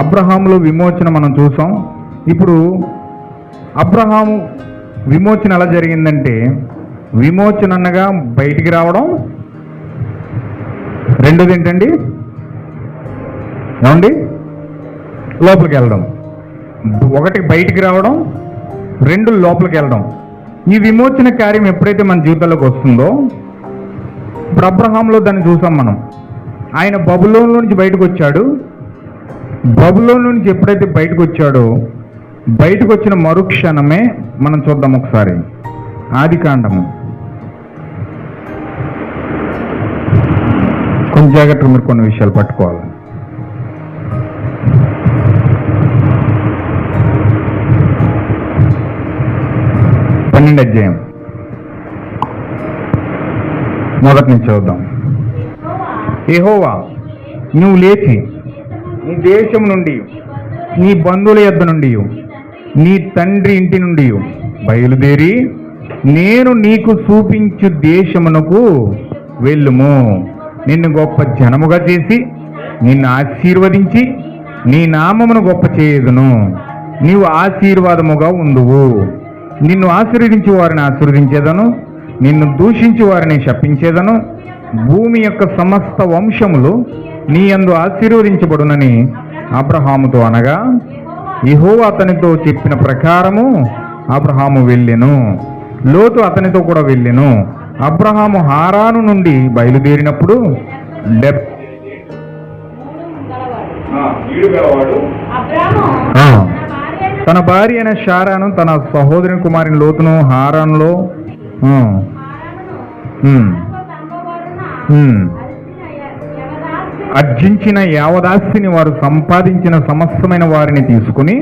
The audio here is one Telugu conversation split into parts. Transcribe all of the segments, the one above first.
అబ్రహాములో విమోచన మనం చూసాం. ఇప్పుడు అబ్రహాము విమోచన ఎలా జరిగిందంటే విమోచన అనగా బయటికి రావడం. రెండోది ఏంటండి? ఏమండి? లోపలికి వెళ్ళడం. ఒకటి బయటికి రావడం రెండు లోపలికి వెళ్ళడం. ఈ విమోచన కార్యం ఎప్పుడైతే మన జీవితంలోకి వస్తుందో ఇప్పుడు అబ్రహాంలో దాన్ని చూసాం మనం. ఆయన బబులోన్ నుంచి బయటకు వచ్చాడు. బబులోన్ నుంచి ఎప్పుడైతే బయటకు వచ్చాడో బయటకు వచ్చిన మరుక్షణమే మనం చూద్దాం ఒకసారి. ఆది కాండము. కొంచెం జాగ్రత్తగా మీరు కొన్ని విషయాలు పట్టుకోవాలి. పన్నెండు అధ్యాయం. మొదటి నుంచి చూద్దాం. ఏహోవా నువ్వు లేచి నీ దేశం నుండి నీ బంధువుల యొద్ నుండి నీ తండ్రి ఇంటి నుండి బయలుదేరి నేను నీకు చూపించు దేశమునకు వెళ్ళుము. నిన్ను గొప్ప జనముగా చేసి నిన్ను ఆశీర్వదించి నీ నామమును గొప్ప చేయదును. నీవు ఆశీర్వాదముగా ఉందువు నిన్ను ఆశీర్వదించి వారిని ఆశీర్వదించేదను నిన్ను దూషించి వారిని శపించేదను. భూమి యొక్క సమస్త వంశములు నీ యందు ఆశీర్వదించబడునని అబ్రహాముతో అనగా ఇహో అతనితో చెప్పిన ప్రకారము అబ్రహాము వెళ్ళెను. లోతు అతనితో కూడా వెళ్ళెను. అబ్రహాము హారాను నుండి బయలుదేరినప్పుడు డెబ్. తన భార్య అయిన షారాను తన సహోదరి కుమారుని లోతును హారాన్లో అర్జించిన యావదాస్తిని వారు సంపాదించిన సమస్తమైన వారిని తీసుకుని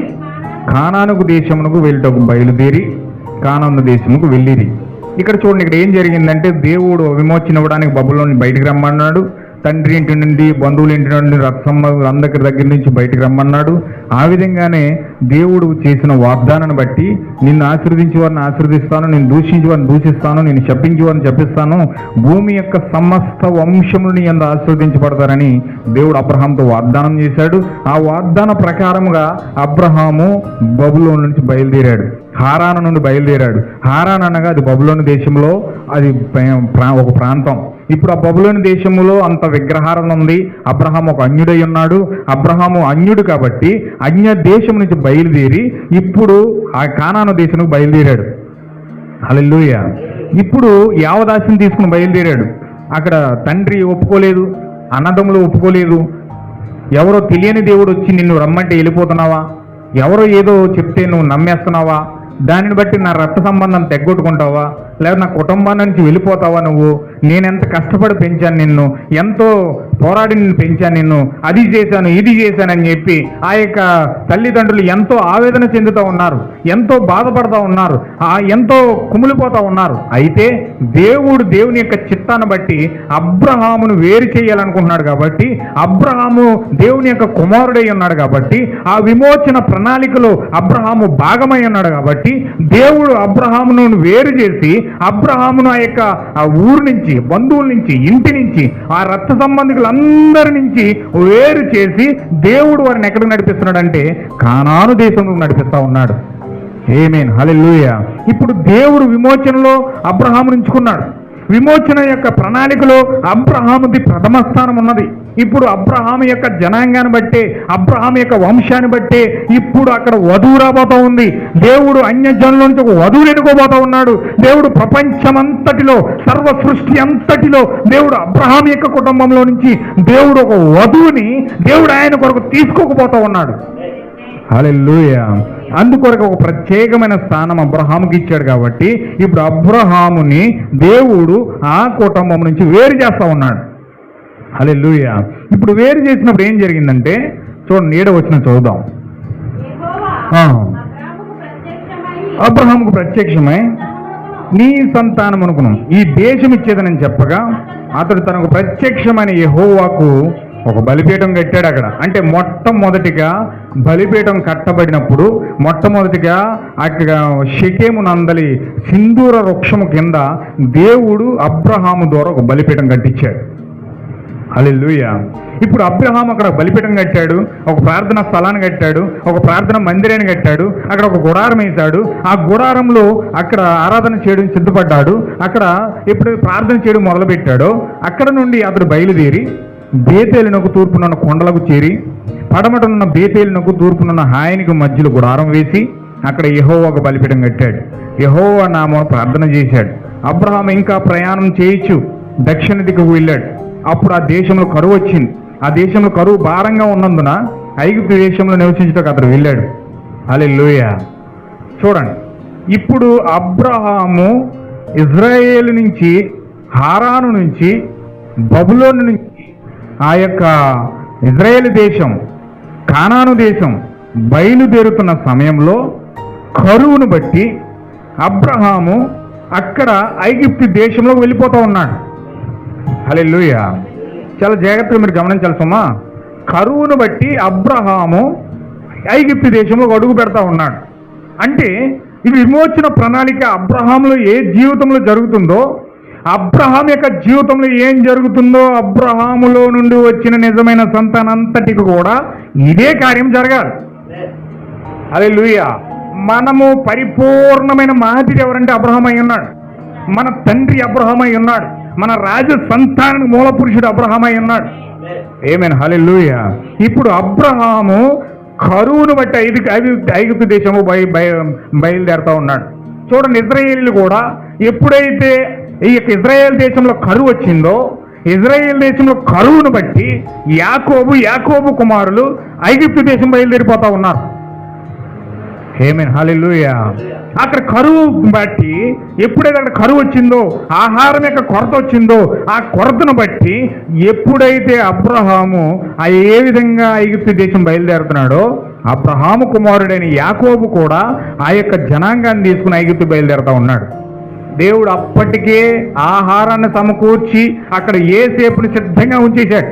కానానుకు దేశమునకు వెళ్ళటకు బయలుదేరి కానాను దేశముకు వెళ్ళిరి. ఇక్కడ చూడండి ఇక్కడ ఏం జరిగిందంటే దేవుడు విమోచన ఇవ్వడానికి బబులోని బయటికి రమ్మన్నాడు. తండ్రి ఇంటి నుండి బంధువుల ఇంటి నుండి రత్సమ్మందరి దగ్గర నుంచి బయటకు రమ్మన్నాడు. ఆ విధంగానే దేవుడు చేసిన వాగ్దానాన్ని బట్టి నిన్ను ఆశీర్వదించి వారిని ఆశీర్వదిస్తాను నేను దూషించి వారిని దూషిస్తాను నేను శపించి వారిని శపిస్తాను భూమి యొక్క సమస్త వంశములని ఎంత ఆశీర్వదించబడతారని దేవుడు అబ్రహాంతో వాగ్దానం చేశాడు. ఆ వాగ్దాన ప్రకారముగా అబ్రహాము బబులో నుంచి బయలుదేరాడు. హారాన నుండి బయలుదేరాడు. హారాన్ అనగా అది బబులోని దేశంలో అది ప్రా- ఒక ప్రాంతం. ఇప్పుడు ఆ బబులోని దేశంలో అంత విగ్రహారం ఉంది. అబ్రహాం ఒక అన్యుడై ఉన్నాడు. అబ్రహాము అన్యుడు కాబట్టి అన్య దేశం నుంచి బయలుదేరి ఇప్పుడు ఆ కానాను దేశంకు బయలుదేరాడు. అలెల్లుయ ఇప్పుడు యావదాసిని తీసుకుని బయలుదేరాడు. అక్కడ తండ్రి ఒప్పుకోలేదు. అన్నదమ్ములు ఒప్పుకోలేదు. ఎవరో తెలియని దేవుడు వచ్చి నిన్ను రమ్మంటే వెళ్ళిపోతున్నావా? ఎవరో ఏదో చెప్తే నువ్వు నమ్మేస్తున్నావా? దానిని బట్టి నా రక్త సంబంధం తెగ్గొట్టుకుంటావా? లేదా నా కుటుంబాన్ని నుంచి వెళ్ళిపోతావా నువ్వు? నేను ఎంత కష్టపడి పెంచాను నిన్ను? ఎంతో పోరాడి నిన్ను పెంచాను నిన్ను? అది చేశాను ఇది చేశానని చెప్పి ఆ యొక్క తల్లిదండ్రులు ఎంతో ఆవేదన చెందుతూ ఉన్నారు ఎంతో బాధపడతా ఉన్నారు ఆ ఎంతో కుమిలిపోతూ ఉన్నారు. అయితే దేవుడు దేవుని యొక్క చిత్తాన్ని బట్టి అబ్రహామును వేరు చేయాలనుకుంటున్నాడు కాబట్టి అబ్రహాము దేవుని యొక్క కుమారుడై ఉన్నాడు కాబట్టి ఆ విమోచన ప్రణాళికలో అబ్రహాము భాగమై ఉన్నాడు కాబట్టి దేవుడు అబ్రహామును వేరు చేసి అబ్రహామును ఆ యొక్క ఆ ఊరు నుంచి బంధువుల నుంచి ఇంటి నుంచి ఆ రక్త సంబంధికులందరి నుంచి వేరు చేసి దేవుడు వారిని ఎక్కడికి నడిపిస్తున్నాడంటే కానాను దేశంలో నడిపిస్తా ఉన్నాడు. ఏమేన్ హలెల్లుయ ఇప్పుడు దేవుడు విమోచనలో అబ్రహాము ఉంచుకున్నాడు. విమోచన యొక్క ప్రణాళికలో అబ్రహాముది ప్రథమ స్థానం ఉన్నది. ఇప్పుడు అబ్రహాం యొక్క జనాంగాన్ని బట్టే అబ్రహాం యొక్క వంశాన్ని బట్టే ఇప్పుడు అక్కడ వధువు రాబోతా ఉంది. దేవుడు అన్యజనుల నుంచి ఒక వధువుని ఎన్నుకోబోతా ఉన్నాడు. దేవుడు ప్రపంచమంతటిలో సర్వ సృష్టి అంతటిలో దేవుడు అబ్రహాం యొక్క కుటుంబంలో నుంచి దేవుడు ఒక వధువుని దేవుడు ఆయన కొరకు తీసుకోకపోతా ఉన్నాడు. హల్లెలూయ అందుకొరకు ఒక ప్రత్యేకమైన స్థానం అబ్రహాముకి ఇచ్చాడు కాబట్టి ఇప్పుడు అబ్రహాముని దేవుడు ఆ కుటుంబం నుంచి వేరు చేస్తా ఉన్నాడు. హల్లెలూయ. ఇప్పుడు వేరు చేసినప్పుడు ఏం జరిగిందంటే చూడండి నీడ వచ్చిన చూద్దాం. అబ్రాముకు ప్రత్యక్షమై అబ్రహాముకు ప్రత్యక్షమై తనమునకును నీ సంతానం అనుకున్నాం ఈ దేశం ఇచ్చేదని చెప్పగా అతడు తనకు ప్రత్యక్షమైన యెహోవాకు ఒక బలిపీఠం కట్టాడు అక్కడ. అంటే మొట్టమొదటిగా బలిపీఠం కట్టబడినప్పుడు మొట్టమొదటిగా అక్కడ షకేము నందలి సింధూర వృక్షము కింద దేవుడు అబ్రహాము ద్వారా ఒక బలిపీఠం కట్టించాడు. హల్లెలూయా. ఇప్పుడు అబ్రహాం అక్కడ బలిపీఠం కట్టాడు ఒక ప్రార్థన స్థలాన్ని కట్టాడు ఒక ప్రార్థన మందిరాన్ని కట్టాడు అక్కడ ఒక గుడారం వేశాడు. ఆ గుడారంలో అక్కడ ఆరాధన చేయడం సిద్ధపడ్డాడు. అక్కడ ఎప్పుడు ప్రార్థన చేయడం మొదలుపెట్టాడో అక్కడ నుండి అతడు బయలుదేరి బేతేలినకు తూర్పునున్న కొండలకు చేరి పడమటనున్న బేతేలినకు తూర్పునున్న హాయనికి మధ్యలో గుడారం వేసి అక్కడ యహో ఒక బలిపీఠం కట్టాడు. యహో నామం ప్రార్థన చేశాడు. అబ్రహాం ఇంకా ప్రయాణం చేయొచ్చు దక్షిణ దిక్కుకు వెళ్ళాడు. అప్పుడు ఆ దేశంలో కరువు వచ్చింది. ఆ దేశంలో కరువు భారంగా ఉన్నందున ఐగుప్తు దేశంలో నివసించడానికి అతడు వెళ్ళాడు. అలే చూడండి ఇప్పుడు అబ్రహాము ఇజ్రాయేల్ నుంచి హారాను నుంచి బబులోను నుంచి ఆ యొక్క ఇజ్రాయేల్ దేశం కానాను దేశం బయలుదేరుతున్న సమయంలో కరువును బట్టి అబ్రహాము అక్కడ ఐగిప్తి దేశంలో వెళ్ళిపోతూ ఉన్నాడు. హల్లెలూయ. చాలా జాగ్రత్తగా మీరు గమనించాలి సుమా. కరువును బట్టి అబ్రహాము ఐగిప్తి దేశంలో అడుగు పెడతా ఉన్నాడు. అంటే ఇది విమోచన ప్రణాళిక అబ్రహాంలో ఏ జీవితంలో జరుగుతుందో అబ్రహాం యొక్క జీవితంలో ఏం జరుగుతుందో అబ్రహాములో నుండి వచ్చిన నిజమైన సంతానంతటికి కూడా ఇదే కార్యం జరగాలి. అదే మనము పరిపూర్ణమైన మాదిరి ఎవరంటే అబ్రహం అయి ఉన్నాడు. మన తండ్రి అబ్రహం అయి ఉన్నాడు. మన రాజ సంతానానికి మూల పురుషుడు అబ్రహం అయి ఉన్నాడు. ఏమైనా హలే ఇప్పుడు అబ్రహాము కరువును బట్టి ఐదు ఐగుప్తు ఐగుప్తు దేశము బయ బయ బయలుదేరుతూ ఉన్నాడు. చూడండి ఇజ్రాయేళ్ళు కూడా ఎప్పుడైతే ఈ యొక్క ఇజ్రాయేల్ దేశంలో కరువు వచ్చిందో ఇజ్రాయేల్ దేశంలో కరువును బట్టి యాకోబు యాకోబు కుమారులు ఐగిప్తు దేశం బయలుదేరిపోతా ఉన్నారు. ఏమేన్ హాలిలుయా అక్కడ కరువు బట్టి ఎప్పుడైతే అక్కడ కరువు వచ్చిందో ఆహారం యొక్క కొరత వచ్చిందో ఆ కొరతను బట్టి ఎప్పుడైతే అబ్రహాము ఆ ఏ విధంగా ఐగుప్తు దేశం బయలుదేరుతున్నాడో అబ్రహాము కుమారుడైన యాకోబు కూడా ఆ యొక్క జనాంగాన్ని తీసుకుని ఐగుప్తు బయలుదేరుతా ఉన్నాడు. దేవుడు అప్పటికే ఆహారాన్ని సమకూర్చి అక్కడ ఏ సేపుని సిద్ధంగా ఉంచేశాడు.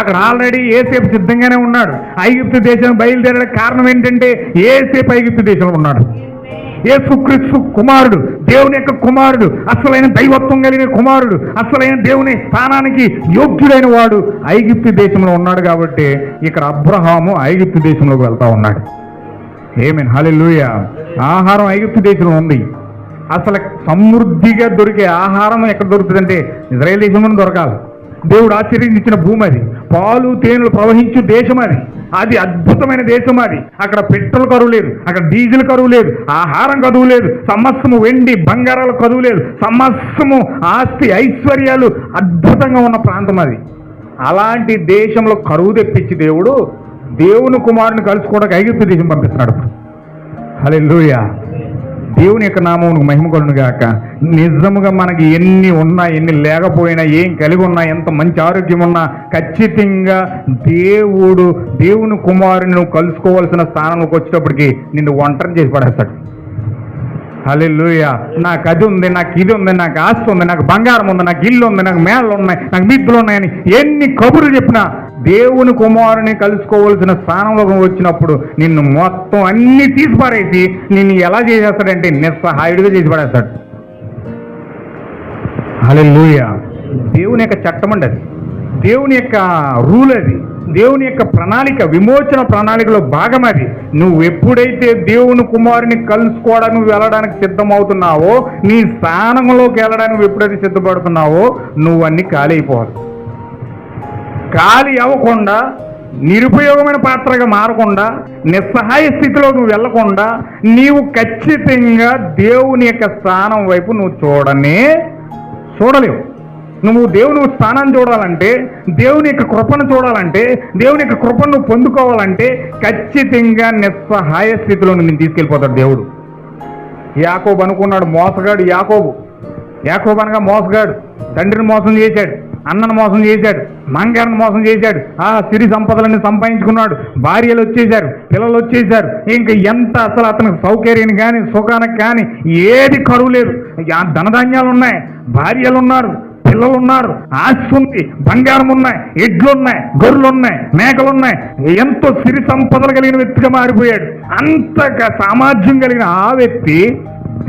అక్కడ ఆల్రెడీ ఏసేపు సిద్ధంగానే ఉన్నాడు. ఐగుప్తు దేశం బయలుదేరడానికి కారణం ఏంటంటే ఏసేపు ఐగుప్తు దేశంలో ఉన్నాడు. యేసుక్రీస్తు కుమారుడు దేవుని యొక్క కుమారుడు అసలైన దైవత్వం కలిగిన కుమారుడు అసలైన దేవుని స్థానానికి యోగ్యుడైన వాడు ఐగుప్తు దేశంలో ఉన్నాడు కాబట్టి ఇక్కడ అబ్రహాము ఐగుప్తు దేశంలోకి వెళ్తా ఉన్నాడు. ఏమేన్ హల్లెలూయా ఆహారం ఐగుప్తు దేశంలో ఉంది. అసలు సమృద్ధిగా దొరికే ఆహారం ఎక్కడ దొరుకుతుందంటే ఇజ్రాయేల్ దేశంలో దొరకాలి. దేవుడు ఆశీర్వదించిన భూమి అది. పాలు తేనెలు ప్రవహించు దేశం అది. అది అద్భుతమైన దేశం అది. అక్కడ పెట్రోల్ కరువు లేదు అక్కడ డీజిల్ కరువు లేదు ఆహారం కరువు లేదు సమస్తము వెండి బంగారాలు కరువు లేదు సమస్తము ఆస్తి ఐశ్వర్యాలు అద్భుతంగా ఉన్న ప్రాంతం అది. అలాంటి దేశంలో కరువు తెప్పించి దేవుడు దేవుని కుమారుని కలుసుకోవడానికి ఐగుప్తు దేశం పంపిస్తున్నాడు. హల్లెలూయా. దేవుని యొక్క నామమును మహిమ గాక. నిజముగా మనకి ఎన్ని ఉన్నా ఎన్ని లేకపోయినా ఏం కలిగి ఉన్నా ఎంత మంచి ఆరోగ్యం ఉన్నా ఖచ్చితంగా దేవుడు దేవుని కుమారుని నువ్వు కలుసుకోవాల్సిన స్థానంలోకి వచ్చేటప్పటికి నిన్ను ఒంటరి చేసి పడేస్తాడు. హల్లెలూయా. నాకు అది ఉంది నాకు ఇది ఉంది నాకు ఆస్తి ఉంది నాకు బంగారం ఉంది నాకు ఇల్లు ఉంది నాకు మేళ్ళు ఉన్నాయి నాకు మిద్దులు ఉన్నాయని ఎన్ని కబుర్లు చెప్పినా దేవుని కుమారుని కలుసుకోవాల్సిన స్థానంలో వచ్చినప్పుడు నిన్ను మొత్తం అన్ని తీసిపారేసి నిన్ను ఎలా చేసేస్తాడంటే నిస్సహాయుడిగా చేసి పడేస్తాడు హల్లెలూయా. దేవుని యొక్క చట్టం అండి అది. దేవుని యొక్క రూల్ అది. దేవుని యొక్క ప్రణాళిక విమోచన ప్రణాళికలో భాగం అది. నువ్వు ఎప్పుడైతే దేవుని కుమారుని కలుసుకోవడానికి నువ్వు వెళ్ళడానికి సిద్ధమవుతున్నావో నీ స్థానంలోకి వెళ్ళడానికి ఎప్పుడైతే సిద్ధపడుతున్నావో నువ్వు అన్ని ఖాళీ అయిపోవాలి. ఖాళీ అవ్వకుండా నిరుపయోగమైన పాత్రగా మారకుండా నిస్సహాయ స్థితిలో నువ్వు వెళ్ళకుండా నీవు ఖచ్చితంగా దేవుని యొక్క స్థానం వైపు నువ్వు చూడనే చూడలేవు. నువ్వు దేవుని స్థానాన్ని చూడాలంటే దేవుని యొక్క కృపను చూడాలంటే దేవుని యొక్క కృపను పొందుకోవాలంటే ఖచ్చితంగా నిస్సహాయ స్థితిలో నేను తీసుకెళ్ళిపోతాడు దేవుడు. యాకోబు అనుకున్నాడు మోసగాడు యాకోబు. యాకోబు అనగా మోసగాడు. తండ్రిని మోసం చేశాడు అన్నను మోసం చేశాడు మంగారిని మోసం చేశాడు ఆ సిరి సంపదలన్నీ సంపాదించుకున్నాడు భార్యలు వచ్చేశారు పిల్లలు వచ్చేశారు ఇంకా ఎంత అసలు అతనికి సౌకర్యం కానీ సుఖానికి కానీ ఏది కరువు లేదు. ఆ ధనధాన్యాలు ఉన్నాయి భార్యలు ఉన్నారు పిల్లలు ఉన్నారు ఆస్తి ఉంది బంగారం ఉన్నాయి ఎడ్లున్నాయి గొర్రెలున్నాయి మేకలున్నాయి. ఎంతో సిరి సంపదలు కలిగిన వ్యక్తిగా మారిపోయాడు. అంతగా సామర్థ్యం కలిగిన ఆ వ్యక్తి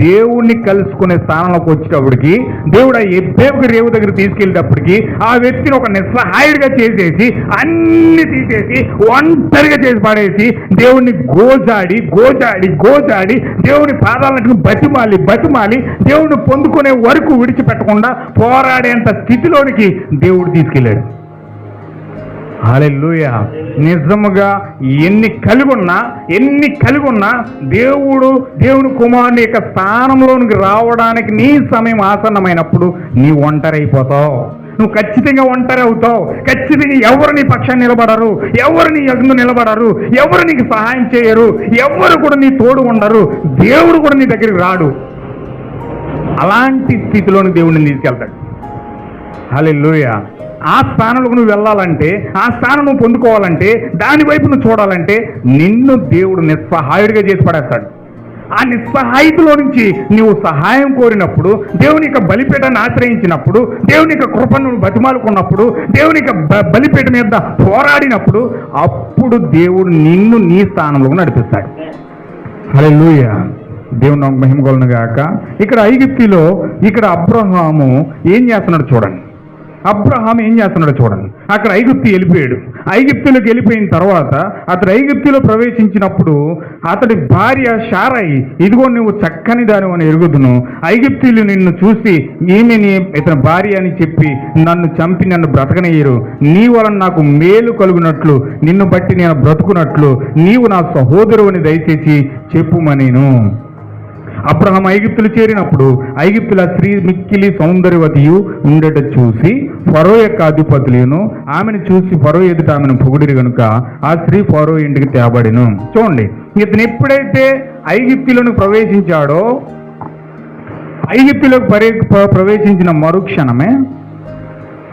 దేవుణ్ణి కలుసుకునే స్థానంలోకి వచ్చేటప్పటికి దేవుడు ఆ ఎబ్బేపు రేవు దగ్గర తీసుకెళ్ళేటప్పటికి ఆ వ్యక్తిని ఒక నిస్సహాయుడిగా చేసేసి అన్ని తీసేసి ఒంటరిగా చేసి పడేసి దేవుణ్ణి గోజాడి గోజాడి గోజాడి దేవుని పాదాలను బతిమాలి బతిమాలి దేవుణ్ణి పొందుకునే వరకు విడిచిపెట్టకుండా పోరాడేంత స్థితిలోనికి దేవుడు తీసుకెళ్ళాడు. హల్లెలూయా. నిజముగా ఎన్ని కలిగి ఉన్నా ఎన్ని కలిగి ఉన్నా దేవుడు దేవుని కుమారుని యొక్క స్థానంలోనికి రావడానికి నీ సమయం ఆసన్నమైనప్పుడు నీ ఒంటరి అయిపోతావు నువ్వు ఖచ్చితంగా ఒంటరి అవుతావు ఖచ్చితంగా ఎవరు నీ పక్షాన్ని నిలబడరు? ఎవరు నీ యజ్ఞ నిలబడరు? ఎవరు నీకు సహాయం చేయరు? ఎవరు కూడా నీ తోడు ఉండరు? దేవుడు కూడా నీ దగ్గరికి రాడు. అలాంటి స్థితిలోని దేవుడిని తీసుకెళ్తాడు. హాలెల్లుయా. ఆ స్థానంలోకి నువ్వు వెళ్ళాలంటే ఆ స్థానం నువ్వు పొందుకోవాలంటే దాని వైపు నువ్వు చూడాలంటే నిన్ను దేవుడు నిస్సహాయుడిగా చేసి పడేస్తాడు. ఆ నిస్సహాయితలో నుంచి నీవు సహాయం కోరినప్పుడు దేవుని యొక్క బలిపీఠాన్ని ఆశ్రయించినప్పుడు దేవుని యొక్క కృపను బతిమాలుకున్నప్పుడు దేవుని యొక్క బలిపీఠ మీద పోరాడినప్పుడు అప్పుడు దేవుడు నిన్ను నీ స్థానంలో నడిపిస్తాడు. హల్లెలూయ. దేవుని మహిమగలను మహిమ గాక. ఇక్కడ ఐగిప్తిలో ఇక్కడ అబ్రహాము ఏం చేస్తున్నాడు చూడండి. అబ్రహాం ఏం చేస్తున్నాడో చూడండి. అక్కడ ఐగుప్తి వెళ్ళిపోయాడు. ఐగుప్తిలోకి వెళ్ళిపోయిన తర్వాత అతడు ఐగుప్తిలో ప్రవేశించినప్పుడు అతడి భార్య షారాయి ఇదిగో నువ్వు చక్కని దాని అని ఎరుగుదును. ఐగుప్తిలు నిన్ను చూసి ఈమె ఇతని భార్య అని చెప్పి నన్ను చంపి నన్ను బ్రతకనయ్యరు. నీ వలన నాకు మేలు కలుగునట్లు నిన్ను బట్టి నేను బ్రతుకున్నట్లు నీవు నా సహోదరు అని దయచేసి చెప్పుమనేను. అబ్రహం ఐగుప్తులు చేరినప్పుడు ఐగుప్తుల స్త్రీ మిక్కిలి సౌందర్యవతియు ఉండట చూసి ఫరో యొక్క అధిపతులను ఆమెను చూసి ఫరో ఎదుట ఆమెను పొగిడిరు గనుక ఆ స్త్రీ ఫరో ఇంటికి తేబడిను. చూడండి ఇతను ఎప్పుడైతే ఐగిప్తులను ప్రవేశించాడో ఐగిప్తులకు పరి ప్రవేశించిన మరుక్షణమే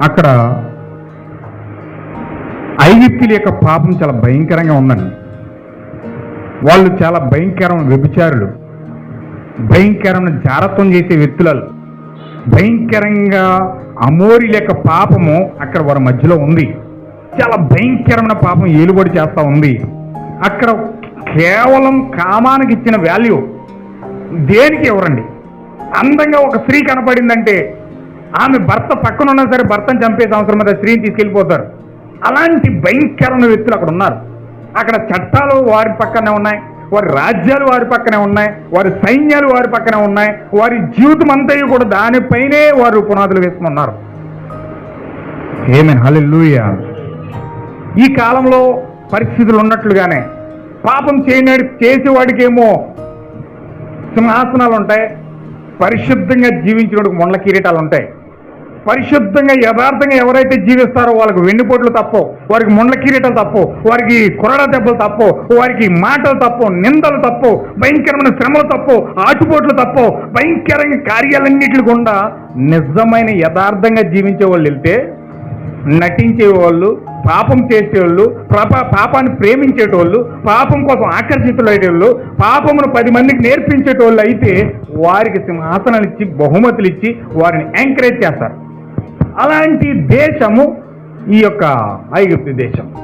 అక్కడ ఐగిప్తుల యొక్క పాపం చాలా భయంకరంగా ఉందండి. వాళ్ళు చాలా భయంకరమైన వ్యభిచారులు. భయంకరమైన జారత్వం చేసే వ్యక్తులు భయంకరంగా అమోరి లేక పాపము అక్కడ వారి మధ్యలో ఉంది. చాలా భయంకరమైన పాపం ఏలుబడి చేస్తూ ఉంది. అక్కడ కేవలం కామానికి ఇచ్చిన వాల్యూ దేనికి ఎవరండి? అందంగా ఒక స్త్రీ కనపడిందంటే ఆమె భర్త పక్కన ఉన్నా సరే భర్తను చంపే అవసరం మీద స్త్రీని తీసుకెళ్ళిపోతారు. అలాంటి భయంకరమైన వ్యక్తులు అక్కడ ఉన్నారు. అక్కడ చట్టాలు వారి పక్కనే ఉన్నాయి. వారి రాజ్యాలు వారి పక్కనే ఉన్నాయి వారి సైన్యాలు వారి పక్కనే ఉన్నాయి వారి జీవితం అంతా కూడా దానిపైనే వారు పునాదులు వేసుకున్నారు. ఏమేన్ హల్లెలూయా ఈ కాలంలో పరిస్థితులు ఉన్నట్లుగానే పాపం చేయనాడు చేసేవాడికేమో సింహాసనాలు ఉంటాయి పరిశుద్ధంగా జీవించినోడికి మొండల కిరీటాలు ఉంటాయి. పరిశుద్ధంగా యథార్థంగా ఎవరైతే జీవిస్తారో వాళ్ళకి వెన్నుపోట్లు తప్పో వారికి ముండ్ల కిరీటాలు తప్పో వారికి కొరడ దెబ్బలు తప్పో వారికి మాటలు తప్పో నిందలు తప్పో భయంకరమైన శ్రమలు తప్పో ఆటుపోట్లు తప్పో భయంకరంగా కార్యాలన్నిటి గుండా నిజమైన యథార్థంగా జీవించే వాళ్ళు వెళ్తే నటించేవాళ్ళు పాపం చేసేవాళ్ళు పాప పాపాన్ని ప్రేమించేటోళ్ళు పాపం కోసం ఆకర్షితులయ్యేటోళ్ళు పాపమును పది మందికి నేర్పించేటోళ్ళు అయితే వారికి సింహాసనాలు ఇచ్చి బహుమతులు ఇచ్చి వారిని ఎంకరేజ్ చేస్తారు. అలాంటి దేశము ఈ యొక్క ఐగుప్తి దేశం.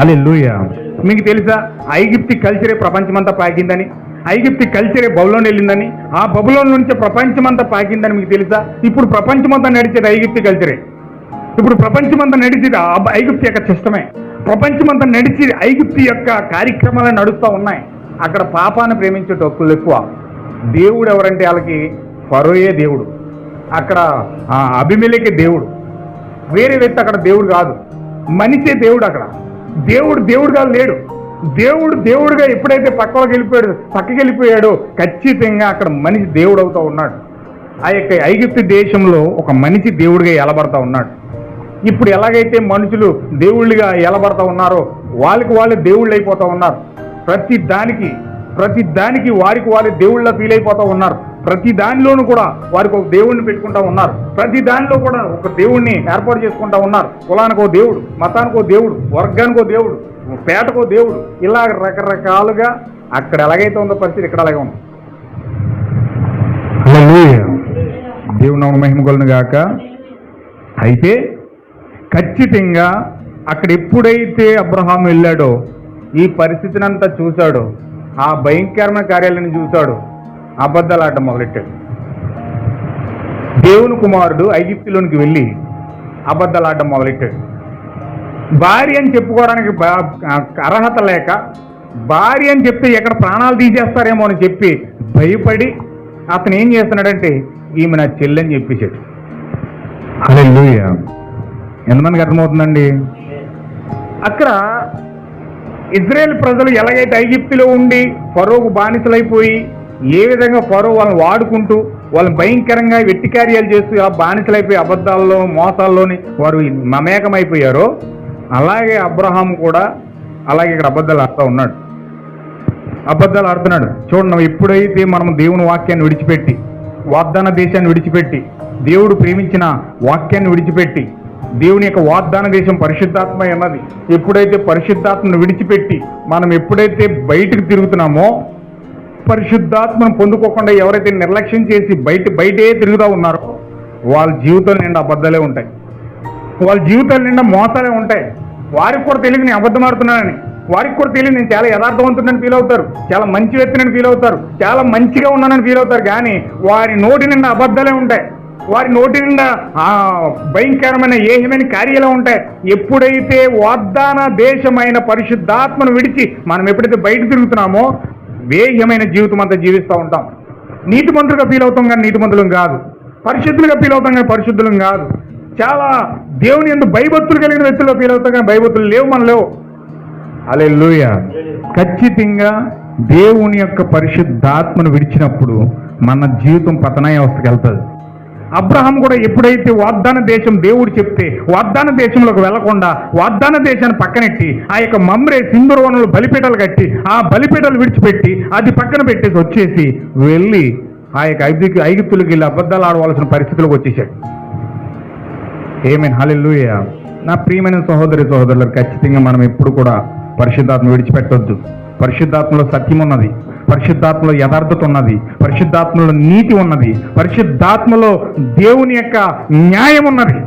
అలెలుయ మీకు తెలుసా ఐగిప్తి కల్చరే ప్రపంచమంతా పాకిందని ఐగిప్తి కల్చరే బబులోన్ వెళ్ళిందని ఆ బబులోన్ నుంచి ప్రపంచమంతా పాకిందని మీకు తెలుసా? ఇప్పుడు ప్రపంచమంతా నడిచేది ఐగిప్తి కల్చరే ఇప్పుడు ప్రపంచమంతా నడిచేది ఐగుప్తి యొక్క సిస్టమే. ప్రపంచమంతా నడిచి ఐగుప్తి యొక్క కార్యక్రమాలు నడుస్తూ ఉన్నాయి. అక్కడ పాపాన్ని ప్రేమించే టొక్కులు ఎక్కువ. దేవుడు ఎవరంటే వాళ్ళకి ఫరోయే దేవుడు. అక్కడ ఆ, దేవుడు. వేరే వ్యక్తి అక్కడ దేవుడు కాదు. మనిషే దేవుడు అక్కడ. దేవుడు దేవుడుగా లేడు. దేవుడు దేవుడుగా ఎప్పుడైతే పక్కకి వెళ్ళిపోయాడు పక్కకి వెళ్ళిపోయాడో ఖచ్చితంగా అక్కడ మనిషి దేవుడు అవుతూ ఉన్నాడు. ఆ యొక్క ఐగుప్తు దేశంలో ఒక మనిషి దేవుడిగా ఎలబడతా ఉన్నాడు. ఇప్పుడు ఎలాగైతే మనుషులు దేవుళ్ళుగా ఎలబడతా ఉన్నారో వాళ్ళకి వాళ్ళు దేవుళ్ళు అయిపోతూ ఉన్నారు. ప్రతి దానికి ప్రతి దానికి వారికి వారి దేవుళ్ళ ఫీల్ అయిపోతూ ఉన్నారు. ప్రతి దానిలోనూ కూడా వారికి ఒక దేవుడిని పెట్టుకుంటా ఉన్నారు. ప్రతి దానిలో కూడా ఒక దేవుణ్ణి ఏర్పాటు చేసుకుంటా ఉన్నారు. కులానికో దేవుడు మతానికో దేవుడు వర్గానికో దేవుడు పేటకో దేవుడు. ఇలా రకరకాలుగా అక్కడ ఎలాగైతే ఉందో పరిస్థితి ఇక్కడ అలాగే ఉంది. దేవుని నామమున మహిమ కలుగును గాక. అయితే ఖచ్చితంగా అక్కడ ఎప్పుడైతే అబ్రహాం వెళ్ళాడో ఈ పరిస్థితిని అంతా చూశాడో ఆ భయంకరమైన కార్యాలను చూశాడు. అబద్ధాలు ఆడటం మొదలెట్టాడు. దేవుని కుమారుడు ఐగిప్తులోనికి వెళ్ళి అబద్ధాలు ఆడటం మొదలెట్టాడు. భార్య అని చెప్పుకోవడానికి అర్హత లేక భార్య అని చెప్తే ఎక్కడ ప్రాణాలు తీసేస్తారేమో అని చెప్పి భయపడి అతను ఏం చేస్తున్నాడంటే ఈమె నా చెల్లెని చెప్పేశాడు. అదే ఎంతమందికి అర్థమవుతుందండి? అక్కడ ఇజ్రాయెల్ ప్రజలు ఎలాగైతే ఐగిప్తులో ఉండి ఫరోకు బానిసలైపోయి ఏ విధంగా పరో వాళ్ళని వాడుకుంటూ వాళ్ళని భయంకరంగా వెట్టి కార్యాలు చేస్తూ ఆ బానిసలైపోయి అబద్ధాల్లో మోసాల్లోని వారు మమేకమైపోయారో అలాగే అబ్రహాం కూడా అలాగే ఇక్కడ అబద్ధాలు ఆడుతూ ఉన్నాడు. అబద్ధాలు ఆడుతున్నాడు. చూడండి ఎప్పుడైతే మనం దేవుని వాక్యాన్ని విడిచిపెట్టి వాగ్దాన దేశాన్ని విడిచిపెట్టి దేవుడు ప్రేమించిన వాక్యాన్ని విడిచిపెట్టి దేవుని యొక్క వాగ్దాన దేశం పరిశుద్ధాత్మ అన్నది ఎప్పుడైతే పరిశుద్ధాత్మను విడిచిపెట్టి మనం ఎప్పుడైతే బయటకు తిరుగుతున్నామో పరిశుద్ధాత్మను పొందుకోకుండా ఎవరైతే నిర్లక్ష్యం చేసి బయట బయటే తిరుగుతూ ఉన్నారో వాళ్ళ జీవితం నిండా అబద్ధాలే ఉంటాయి. వాళ్ళ జీవితాల నిండా మోసాలే ఉంటాయి. వారికి కూడా తెలియదు నేను అబద్ధం ఆడుతున్నానని వారికి కూడా తెలియదు నేను చాలా యథార్థవంతుడని ఫీల్ అవుతారు. చాలా మంచి వ్యక్తిని ఫీల్ అవుతారు. చాలా మంచిగా ఉన్నానని ఫీల్ అవుతారు. కానీ వారి నోటి నిండా అబద్ధాలే ఉంటాయి. వారి నోటి నిండా భయంకరమైన ఏహమైన కార్యాలు ఉంటాయి. ఎప్పుడైతే వాగ్దాన దేశమైన పరిశుద్ధాత్మను విడిచి మనం ఎప్పుడైతే బయట తిరుగుతున్నామో వేహ్యమైన జీవితం అంతా జీవిస్తూ ఉంటాం. నీతిమంతులుగా ఫీల్ అవుతాం కానీ నీతిమంతులం కాదు. పరిశుద్ధులుగా ఫీల్ అవుతాం కానీ పరిశుద్ధులం కాదు. చాలా దేవుని ఎందు భయభక్తులు కలిగిన వ్యక్తుల్లో ఫీల్ అవుతాం కానీ భయభక్తులు లేవు మన లేవు అలే ఖచ్చితంగా దేవుని యొక్క పరిశుద్ధాత్మను విడిచినప్పుడు మన జీవితం పతనాయవస్థకి వెళ్తుంది. అబ్రహాం కూడా ఎప్పుడైతే వాగ్దాన దేశం దేవుడు చెప్తే వాగ్దాన దేశంలోకి వెళ్ళకుండా వాగ్దాన దేశాన్ని పక్కనెట్టి ఆ యొక్క మమ్రే సింధురవనలు బలిపీటలు కట్టి ఆ బలిపీటలు విడిచిపెట్టి అది పక్కన పెట్టేసి వచ్చేసి వెళ్ళి ఆ యొక్క ఐదు ఐగుప్తులకు వెళ్ళి అబద్ధాలు ఆడవలసిన పరిస్థితులకు వచ్చేసాడు. ఏమేన్ హల్లెలూయ నా ప్రియమైన సహోదరి సహోదరులకు ఖచ్చితంగా మనం ఎప్పుడు కూడా పరిశుద్ధాత్మ విడిచిపెట్టొద్దు. పరిశుద్ధాత్మలో సత్యం ఉన్నది. పరిశుద్ధాత్మలో యథార్థత ఉన్నది పరిశుద్ధాత్మలో నీతి ఉన్నది పరిశుద్ధాత్మలో దేవుని యొక్క న్యాయం ఉన్నది.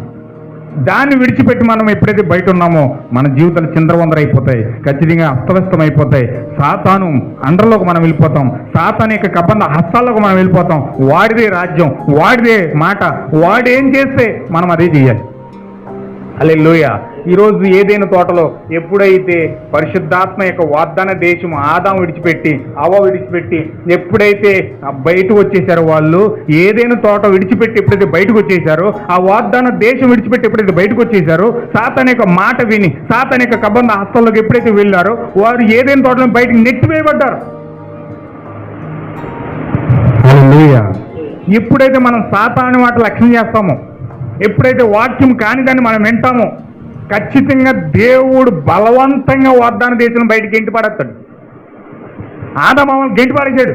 దాన్ని విడిచిపెట్టి మనం ఎప్పుడైతే బయట ఉన్నామో మన జీవితాలు అయిపోతాయి ఖచ్చితంగా అస్తవ్యస్తం అయిపోతాయి సాతాను అండర్లోకి మనం వెళ్ళిపోతాం సాతాను యొక్క కబంధ హస్తాల్లోకి మనం వెళ్ళిపోతాం. వాడిదే రాజ్యం వాడిదే మాట వాడేం చేస్తే మనం అదే చేయాలి. అలే లోయ ఈరోజు ఏదైనా తోటలో ఎప్పుడైతే పరిశుద్ధాత్మ యొక్క వాగ్దాన దేశం ఆదాం విడిచిపెట్టి అవ విడిచిపెట్టి ఎప్పుడైతే బయటకు వచ్చేసారో వాళ్ళు ఏదైనా తోట విడిచిపెట్టి ఎప్పుడైతే బయటకు వచ్చేసారో ఆ వాగ్దాన దేశం విడిచిపెట్టి ఎప్పుడైతే బయటకు వచ్చేసారో సాతాన్ యొక్క మాట విని సాతాన్ యొక్క కబంధ హస్తంలోకి ఎప్పుడైతే వెళ్ళారో వారు ఏదైనా తోటలో బయటకు నెట్టివేయబడ్డారు. ఎప్పుడైతే మనం సాతాను మాట లక్ష్యం చేస్తామో ఎప్పుడైతే వాక్యం కాని దాన్ని మనం వింటామో ఖచ్చితంగా దేవుడు బలవంతంగా వాగ్దానం చేసిన బయట గెంటి పడేస్తాడు ఆదమామల్ని గెంటి పారేశాడు.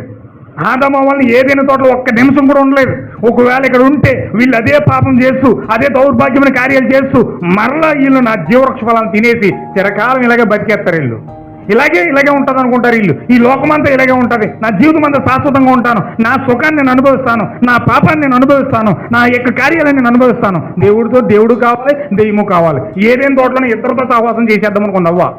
ఆదమామల్ని ఏదైనా తోటలో ఒక్క నిమిషం కూడా ఉండలేదు. ఒకవేళ ఇక్కడ ఉంటే వీళ్ళు అదే పాపం చేస్తూ అదే దౌర్భాగ్యమైన కార్యాలు చేస్తూ మరలా వీళ్ళు నా జీవవృక్ష ఫలాన్ని తినేసి చిరకాలం ఇలాగే బతికేస్తారు వీళ్ళు. ఇలాగే ఇలాగే ఉంటుంది అనుకుంటారు వీళ్ళు ఈ లోకమంతా ఇలాగే ఉంటుంది. నా జీవితం అంతా శాశ్వతంగా ఉంటాను. నా సుఖాన్ని నేను అనుభవిస్తాను. నా పాపాన్ని నేను అనుభవిస్తాను. నా యొక్క కార్యాలను నేను అనుభవిస్తాను. దేవుడితో దేవుడు కావాలి దెయ్యము కావాలి. ఏదేం తోటలో ఇద్దరితో సహవాసం చేసేద్దాం అనుకుంది అవ్వ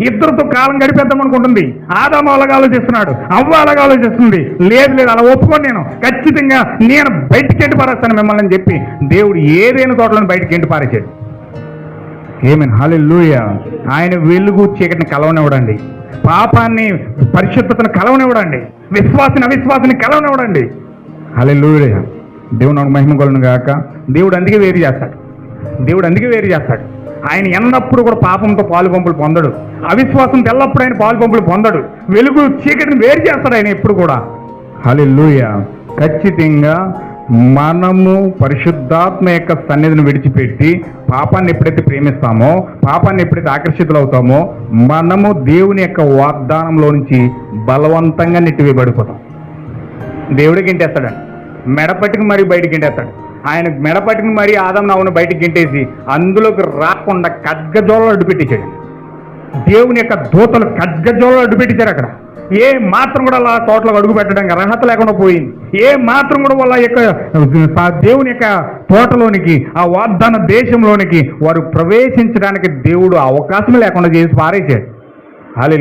ఇద్దరితో కాలం గడిపేద్దాం అనుకుంటుంది. ఆదాము అలాగా ఆలోచిస్తున్నాడు. అవ్వ అలాగా ఆలోచిస్తుంది. లేదు లేదు అలా ఒప్పుకోండి నేను. ఖచ్చితంగా నేను బయటికి ఎంటి పారేస్తాను మిమ్మల్ని అని చెప్పి దేవుడు ఏదైనా తోటలను బయటికి ఎంటి పారేశాడు ఏమేన్ హాలెలూయ ఆయన వెలుగు చీకటిని కలవనివ్వడండి. పాపాన్ని పరిశుద్ధతను కలవనివ్వడండి. విశ్వాసని అవిశ్వాసని కలవనివ్వడండి. హాలెలూయ దేవుడు మహిమ కొలను గాక. దేవుడు అందుకే వేరు చేస్తాడు. దేవుడు అందుకే వేరు చేస్తాడు. ఆయన ఎన్నప్పుడు కూడా పాపంతో పాలు పంపులు పొందడు. అవిశ్వాసంతో ఎల్లప్పుడు ఆయన పాలు పంపులు పొందడు. వెలుగు చీకటిని వేరు చేస్తాడు ఆయన ఎప్పుడు కూడా. హల్లెలూయ ఖచ్చితంగా మనము పరిశుద్ధాత్మ యొక్క సన్నిధిని విడిచిపెట్టి పాపాన్ని ఎప్పుడైతే ప్రేమిస్తామో పాపాన్ని ఎప్పుడైతే ఆకర్షితులవుతామో మనము దేవుని యొక్క వాగ్దానంలో నుంచి బలవంతంగా నెట్టివేయబడిపోతాం. దేవుడికి గింటేస్తాడండి. మెడపట్టికి మరి మరీ బయటికి గింటేస్తాడు. ఆయన మెడ మరి మరీ ఆదం నవ్వును బయటికి గింటేసి అందులోకి రాకుండా ఖడ్గజోళలు అడ్డుపెట్టించాడు దేవుని యొక్క దూతలు ఖడ్గజోళలు అడ్డుపెట్టించారు అక్కడ. ఏ మాత్రం కూడా అలా తోటలో అడుగు పెట్టడానికి అర్హత లేకుండా పోయింది. ఏ మాత్రం కూడా వాళ్ళ యొక్క దేవుని యొక్క తోటలోనికి ఆ వాగ్దాన దేశంలోనికి వారు ప్రవేశించడానికి దేవుడు అవకాశం లేకుండా చేసి పారేశాడు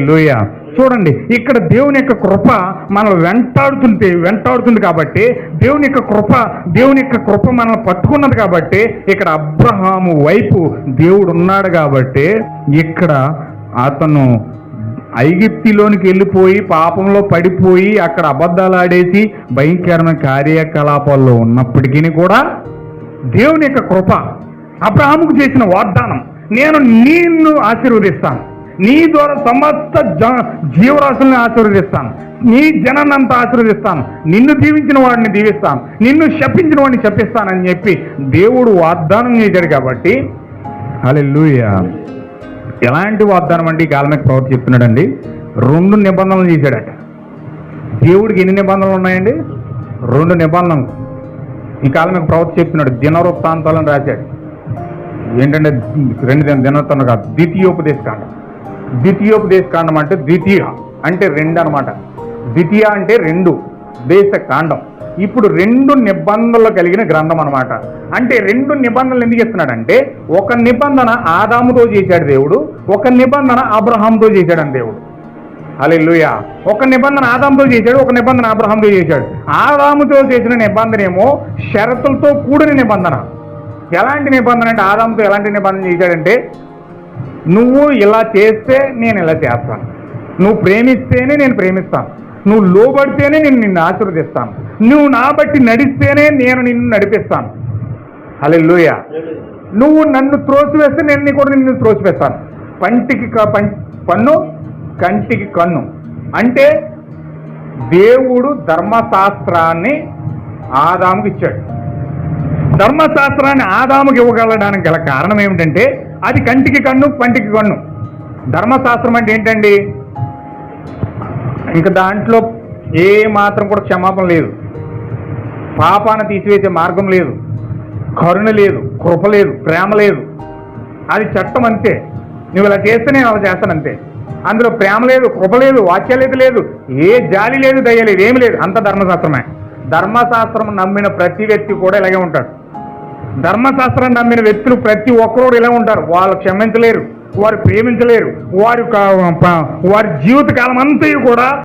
లూయ చూడండి ఇక్కడ దేవుని యొక్క కృప మనల్ని వెంటాడుతుంటే వెంటాడుతుంది కాబట్టి దేవుని యొక్క కృప దేవుని యొక్క కృప మనల్ని పట్టుకున్నది కాబట్టి ఇక్కడ అబ్రహాము వైపు దేవుడు ఉన్నాడు కాబట్టి ఇక్కడ అతను ఐగిప్తిలోనికి వెళ్ళిపోయి పాపంలో పడిపోయి అక్కడ అబద్ధాలు ఆడేసి భయంకరమైన కార్యకలాపాల్లో ఉన్నప్పటికీ కూడా దేవుని యొక్క కృప అబ్రహాముకు చేసిన వాగ్దానం నేను నిన్ను ఆశీర్వదిస్తాను. నీ ద్వారా సమస్త జీవరాశుల్ని ఆశీర్వదిస్తాను. నీ జనాన్నంతా ఆశీర్వదిస్తాను. నిన్ను దీవించిన వాడిని దీవిస్తాను. నిన్ను శపించిన వాడిని శపిస్తానని చెప్పి దేవుడు వాగ్దానం చేశాడు కాబట్టి హల్లెలూయా. ఎలాంటి వాగ్దానం అండి ఈ కాలమే చెప్తున్నాడండి? రెండు నిబంధనలు చేశాడట. దేవుడికి ఎన్ని నిబంధనలు ఉన్నాయండి? రెండు నిబంధనలు. ఈ కాలం ప్రవర్తి చెప్తున్నాడు దినవృత్తాంతాలను రాశాడు. ఏంటంటే రెండు దిన కాదు ద్వితీయోపదేశ కాండం ద్వితీయోపదేశ కాండం అంటే ద్వితీయ అంటే రెండు అనమాట ద్వితీయ అంటే రెండు. దేశ కాండం ఇప్పుడు రెండు నిబంధనలు కలిగిన గ్రంథం అనమాట అంటే రెండు నిబంధనలు ఎందుకు ఇస్తున్నాడంటే ఒక నిబంధన ఆదాముతో చేశాడు దేవుడు ఒక నిబంధన అబ్రహాంతో చేశాడని దేవుడు. అలెల్లుయా ఒక నిబంధన ఆదాముతో చేశాడు ఒక నిబంధన అబ్రహాంతో చేశాడు. ఆదాముతో చేసిన నిబంధన ఏమో షరతులతో కూడిన నిబంధన. ఎలాంటి నిబంధన అంటే ఆదాముతో ఎలాంటి నిబంధన చేశాడంటే నువ్వు ఇలా చేస్తే నేను ఇలా చేస్తాను. నువ్వు ప్రేమిస్తేనే నేను ప్రేమిస్తాను. నువ్వు లోబడితేనే నేను నిన్ను ఆశీర్వదిస్తాను. నువ్వు నా బట్టి నడిస్తేనే నేను నిన్ను నడిపిస్తాను. అలెలుయ నువ్వు నన్ను త్రోసివేస్తే నేను నీ కూడా నిన్ను త్రోసివేస్తాను. పంటికి పం- పన్ను కంటికి కన్ను. అంటే దేవుడు ధర్మశాస్త్రాన్ని ఆదాముకి ఇచ్చాడు. ధర్మశాస్త్రాన్ని ఆదాముకి ఇవ్వగలడానికి గల కారణం ఏమిటంటే అది కంటికి కన్ను పంటికి కన్ను. ధర్మశాస్త్రం అంటే ఏంటండి? ఇంకా దాంట్లో ఏ మాత్రం కూడా క్షమాపణ లేదు. పాపాన్ని తీసివేసే మార్గం లేదు. కరుణ లేదు కృప లేదు ప్రేమ లేదు. అది చట్టం అంతే. నువ్వు ఇలా చేస్తే నేను అలా చేస్తాను అంతే. అందులో ప్రేమ లేదు కృప లేదు వాక్యాలేదు లేదు ఏ జాలి లేదు దయ లేదు ఏమి లేదు. అంత ధర్మశాస్త్రమే. ధర్మశాస్త్రం నమ్మిన ప్రతి వ్యక్తి కూడా ఇలాగే ఉంటాడు. ధర్మశాస్త్రం నమ్మిన వ్యక్తులు ప్రతి ఒక్కరు ఇలా ఉంటారు. వాళ్ళు క్షమించలేరు వారు ప్రేమించలేరు వారి యొక్క, వారి జీవితకాలం అంతా కూడా